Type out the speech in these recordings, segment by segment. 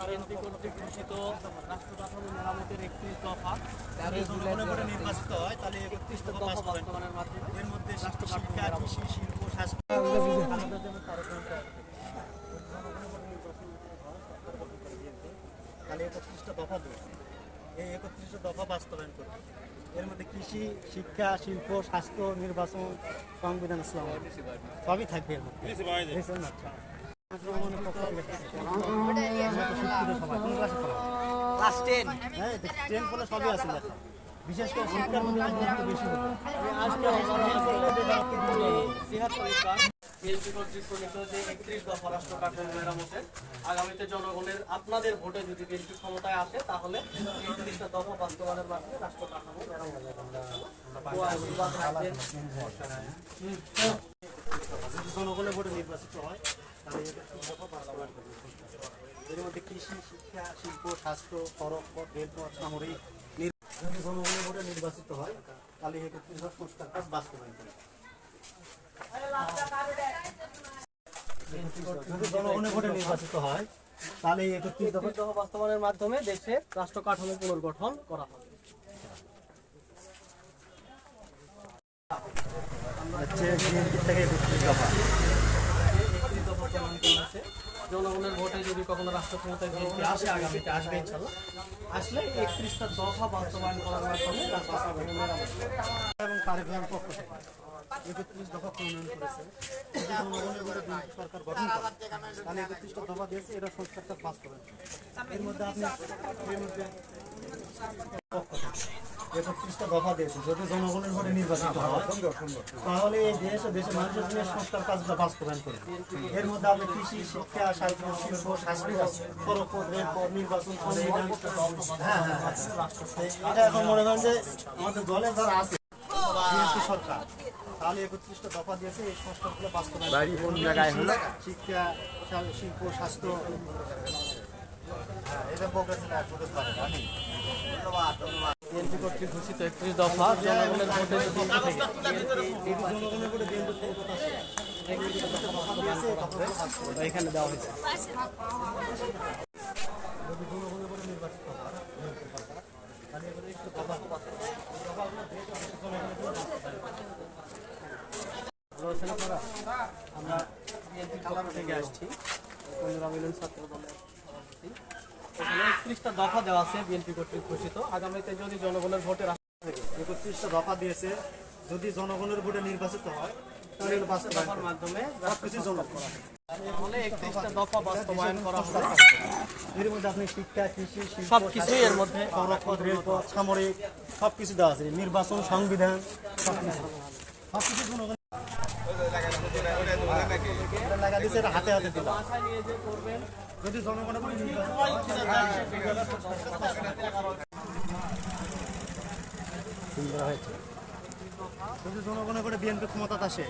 BNP কর্তৃক ঘোষিত রাষ্ট্র কাঠামো মেরামতের একত্রিশ দফা যদি জনগণের ভোটে নির্বাচিত হয় তাহলে একত্রিশ দফা দফা বাস্তবায়নের মাধ্যমে এর মধ্যে শিক্ষা কৃষি শিল্প স্বাস্থ্য তাহলে একত্রিশটা দফা দিয়েছে এই একত্রিশটা দফা বাস্তবায়ন করবে এর মধ্যে কৃষি শিক্ষা শিল্প স্বাস্থ্য নির্বাচন সংবিধান ইসলাম। সবই থাকবে এর মধ্যে। ক্লাসে? হ্যাঁ, সবই আছে লেখা। বিশেষ করে শিক্ষার বেশি হবে। আগামীতে জনগণের আপনাদের ভোটে যদি বিএনপি ক্ষমতায় আসে তাহলে একত্রিশটা দফা বাস্তবায়নের মাধ্যমে রাষ্ট্র কাঠামো। যদি জনগণের ভোটে নির্বাচিত হয় কৃষি শিল্প স্বাস্থ্য সড়ক রেলপথ সামরিক যদি জনগণের নির্বাচিত হয় তাহলে নির্বাচিত হয় তাহলে একত্রিশ দফা দফা বাস্তবায়নের মাধ্যমে দেশে রাষ্ট্র কাঠামো পুনর্গঠন করা হবে হচ্ছে থেকে একত্রিশ দফা একত্রিশ দফা প্রণয়ন করা হয়েছে। জনগণের ভোটে যদি কখনো রাষ্ট্র ক্ষমতায় বিএনপি আসে আগামীতে আসবে ইনশাল্লাহ। আসলে একত্রিশটা দফা বাস্তবায়ন করার মাধ্যমে মেরামত এবং কারিকুলাম পক্ষ থেকে একত্রিশ দফা প্রণয়ন করেছে। সরকার গঠন করে, তাহলে একত্রিশটা দফা দিয়েছে, এটা সংস্কারটা। এর মধ্যে আপনি এর মধ্যে পক্ষ একত্রিশটা দফা দিয়েছে। যদি জনগণের ভোটে নির্বাচিত হয় তাহলে এই দেশ ও দেশের মানুষের জন্য সংস্কার কাজটা বাস্তবায়ন করবে। এর মধ্যে আপনি কৃষি শিক্ষা সাহিত্য শিল্প স্বাস্থ্য রেলপথ নির্বাচন হ্যাঁ। এটা এখন মনে করেন যে আমাদের দলে যারা আছে সরকার তাহলে একত্রিশটা দফা দিয়েছে এই সংস্কারগুলো বাস্তবায়ন জায়গায় শিক্ষা শিল্প স্বাস্থ্য। হ্যাঁ, এটা জেলা প্রদেশ বাড়ি, জানি। বিএনপি কর্তৃক ঘোষিত একত্রিশ দফা জনগণের ভোটে থেকে। এখানে দেওয়া হয়েছে হয়, আমরা বিএনপি থেকে আসছি ছাত্র দলের। এখানে একত্রিশটা দফা দেওয়া আছে বিএনপি কর্তৃক ঘোষিত। আগামীতে যদি জনগণের ভোটে একত্রিশটা দফা দিয়েছে। যদি জনগণের ভোটে নির্বাচিত হয় তাহলে দফার মাধ্যমে সবকিছু জনগণ তাহলে একত্রিশটা দফা বাস্তবায়ন করা হবে। এর মধ্যে আপনি শিক্ষা কৃষি এর মধ্যে রেলপথ সামরিক সবকিছু দেওয়া আছে। নির্বাচন সংবিধান সবকিছু। সবকিছু জনগণ যদি জনগণের। যদি জনগণের ভোটে বিএনপি ক্ষমতা আসে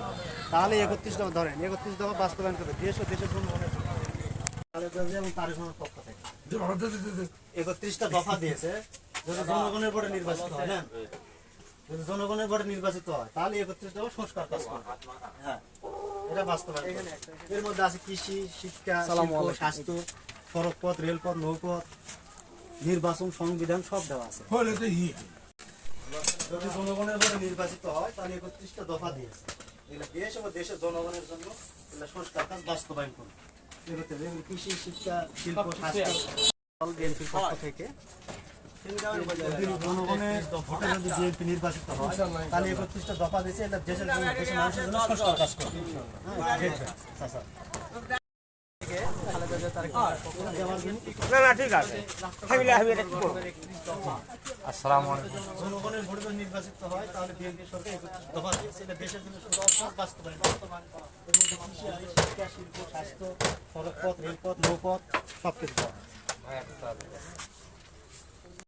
তাহলে একত্রিশ দফা ধরেন একত্রিশ দফা বাস্তবায়ন করবে দেশ ও দেশের জনগণের তারেক পক্ষ থেকে একত্রিশটা দফা দিয়েছে যদি জনগণের ভোটে নির্বাচিত হয় যদি জনগণের ভোটে নির্বাচিত হয় তাহলে একত্রিশ দফা সংস্কার কাজ করবে হ্যাঁ এটা বাস্তবায়ন এর মধ্যে আছে কৃষি শিক্ষা স্বাস্থ্য সড়ক পথ রেলপথ নৌপথ নির্বাচন সংবিধান সব দেওয়া আছে। যদি জনগণের ভোটে নির্বাচিত হয় তাহলে একত্রিশটা দফা দিয়েছে। এগুলো দেশ এবং দেশের জনগণের জন্য এগুলো সংস্কার কাজ বাস্তবায়ন করবে। কৃষি শিক্ষা শিল্প স্বাস্থ্য বিএনপির পক্ষ থেকে। জনগণের ভোটে যদি বিএনপি নির্বাচিত হয় তাহলে একত্রিশটা দফা দিয়েছে এটা দেশের জন্য দেশের মানুষের জন্য সংস্কার কাজ কিন্তু জনগণের ভোটে যদি নির্বাচিত হয় তাহলে বিএনপি সরকার দফা দিয়েছে এটা দেশের জন্য বাস্তবায়ন করা। শিক্ষা শিল্প স্বাস্থ্য সড়ক রেলপথ নৌপথ সব কিছু।